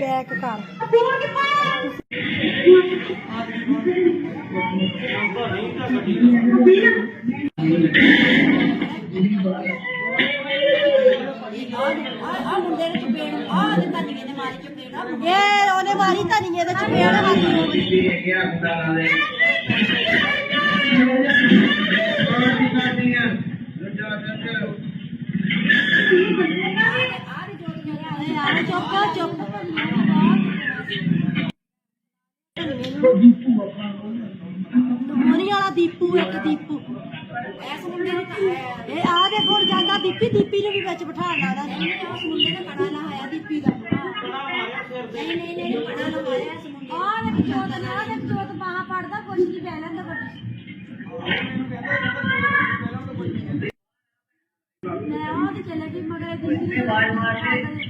Back ਕਰ। ਇਹ ਉਹਨੇ ਮਾਰੀ ਧਨੀਏ ਦੇ ਚਪੇੜ ਮਾਰੀ। ਆ ਵਾਲਾ ਦੀਪੂ, ਇੱਕ ਦੀਪੂ। ਐਸ ਮੁੰਡੇ ਨੇ ਇਹ ਆ ਦੇ ਕੋਲ ਜਾਂਦਾ, ਦੀਪੀ ਦੀਪੀ ਨੂੰ ਵੀ ਵਿੱਚ ਬਿਠਾ ਲਾਦਾ ਉਸ ਮੁੰਡੇ ਨੇ ਕੜਾ ਲਾਇਆ ਦੀਪੀ ਦਾ। ਨਹੀਂ ਨਹੀਂ ਨਹੀਂ ਕੜਾ ਲਵਾਇਆ ਇਸ ਮੁੰਡੇ ਆ ਦੇ ਚੋਤ ਨਾ ਦੇ ਚੋਤ ਬਾਹਾਂ ਪੜਦਾ, ਕੁਛ ਨਹੀਂ, ਬਹਿ ਲੈਂਦਾ ਮੈਂ ਆ ਤੇ ਚਲੇ ਗਈ, ਮਗਰ ਦਿੱਲੀ ਭਾਬੀ ਸੀਮਾ ਉਹ ਦੀਪੀ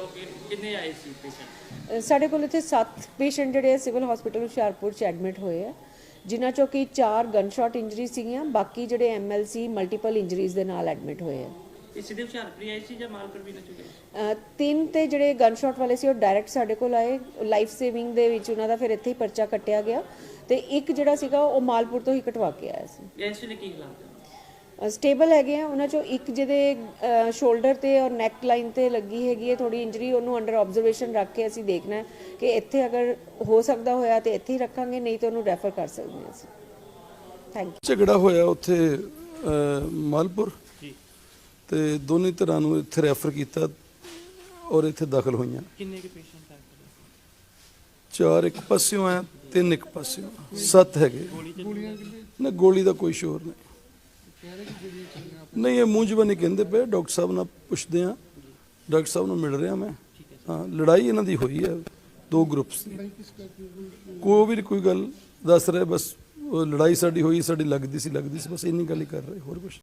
ਲੋਕ ਕਿੰਨੇ ਆਏ ਸੀ ਪੇਸ਼ੈਂਟ ਸਾਡੇ ਕੋਲ ਇੱਥੇ 7 ਪੇਸ਼ੈਂਟ ਜਿਹੜੇ ਸਿਵਲ ਹਸਪੀਟਲ ਹੁਸ਼ਿਆਰਪੁਰ ਚ ਐਡਮਿਟ ਹੋਏ ਆ ਜਿਨ੍ਹਾਂ ਚੋਂ ਕਿ 4 ਗਨਸ਼ਾਟ ਇੰਜਰੀ ਸੀਗੀਆਂ ਬਾਕੀ ਜਿਹੜੇ ਐਮਐਲਸੀ ਮਲਟੀਪਲ ਇੰਜਰੀਜ਼ ਦੇ ਨਾਲ ਐਡਮਿਟ ਹੋਏ ਆ। ਇਹ ਸਿੱਧੇ ਹੁਸ਼ਿਆਰਪੁਰ ਹੀ ਆਏ ਸੀ ਜਾਂ ਮਾਲਪੁਰ ਵੀ ਨਾ ਚੁੱਕੇ ਅਹ ਤਿੰਨ ਤੇ ਜਿਹੜੇ ਗਨਸ਼ਾਟ ਵਾਲੇ ਸੀ ਉਹ ਡਾਇਰੈਕਟ ਸਾਡੇ ਕੋਲ ਆਏ ਲਾਈਫ ਸੇਵਿੰਗ ਦੇ ਵਿੱਚ ਉਹਨਾਂ ਦਾ ਫਿਰ ਇੱਥੇ ਹੀ ਪਰਚਾ ਕੱਟਿਆ ਗਿਆ ਤੇ ਇੱਕ ਜਿਹੜਾ ਸੀਗਾ ਉਹ ਮਾਲਪੁਰ ਤੋਂ ਹੀ ਕਟਵਾ ਕੇ ਆਇਆ ਸੀ। ਇਸ ਵੇਲੇ ਕੀ ਹਾਲਾਤ ਹੈ ਸਟੇਬਲ ਹੈਗੇ ਆ ਉਹਨਾਂ ਚੋਂ ਇੱਕ ਜਿਹਦੇ ਸ਼ੋਲਡਰ ਤੇ ਔਰ ਨੈਕ ਲਾਈਨ ਤੇ ਲੱਗੀ ਹੈਗੀ ਹੈ ਥੋੜੀ ਇੰਜਰੀ ਉਹਨੂੰ ਅੰਡਰ ਆਬਜ਼ਰਵੇਸ਼ਨ ਰੱਖ ਕੇ ਅਸੀਂ ਦੇਖਣਾ ਕਿ ਇੱਥੇ ਅਗਰ ਹੋ ਸਕਦਾ ਹੋਇਆ ਤੇ ਇੱਥੇ ਹੀ ਰੱਖਾਂਗੇ ਨਹੀਂ ਤਾਂ ਉਹਨੂੰ ਰੈਫਰ ਕਰ ਸਕਦੇ ਹਾਂ ਅਸੀਂ। ਥੈਂਕ ਯੂ ਝਗੜਾ ਹੋਇਆ ਉੱਥੇ ਮਾਲਪੁਰ। ਤੇ ਦੋਨੇ ਧਿਰਾਂ ਨੂੰ ਇੱਥੇ ਰੈਫਰ ਕੀਤਾ ਔਰ ਇੱਥੇ ਦਾਖਲ ਹੋਈਆਂ। ਕਿੰਨੇ ਕੇ ਪੇਸ਼ੈਂਟ ਆਏ ਚਾਰ ਇੱਕ ਪਾਸਿਓਂ ਆ ਤਿੰਨ ਇੱਕ ਪਾਸਿਓਂ। ਸੱਤ ਹੈਗੇ। ਨਾ ਗੋਲੀ ਦਾ ਕੋਈ ਸ਼ੋਰ ਨਹੀਂ। ਨਹੀਂ, ਇਹ ਮੂੰਹ ਜਵਾਨੀ ਕਹਿੰਦੇ ਪਏ। ਡਾਕਟਰ ਸਾਹਿਬ ਨਾਲ ਪੁੱਛਦੇ ਆ ਡਾਕਟਰ ਸਾਹਿਬ ਨੂੰ ਮਿਲ ਰਿਹਾ ਮੈਂ। ਹਾਂ, ਲੜਾਈ ਇਹਨਾਂ ਦੀ ਹੋਈ ਹੈ। ਦੋ ਗਰੁੱਪਸ ਦੀ। ਕੋਈ ਵੀ ਕੋਈ ਗੱਲ ਦੱਸ ਰਿਹਾ, ਬਸ ਲੜਾਈ ਸਾਡੀ ਹੋਈ, ਸਾਡੀ ਲੱਗਦੀ ਸੀ ਲੱਗਦੀ ਸੀ, ਬਸ ਇੰਨੀ ਗੱਲ ਹੀ ਕਰ ਰਹੇ, ਹੋਰ ਕੁਝ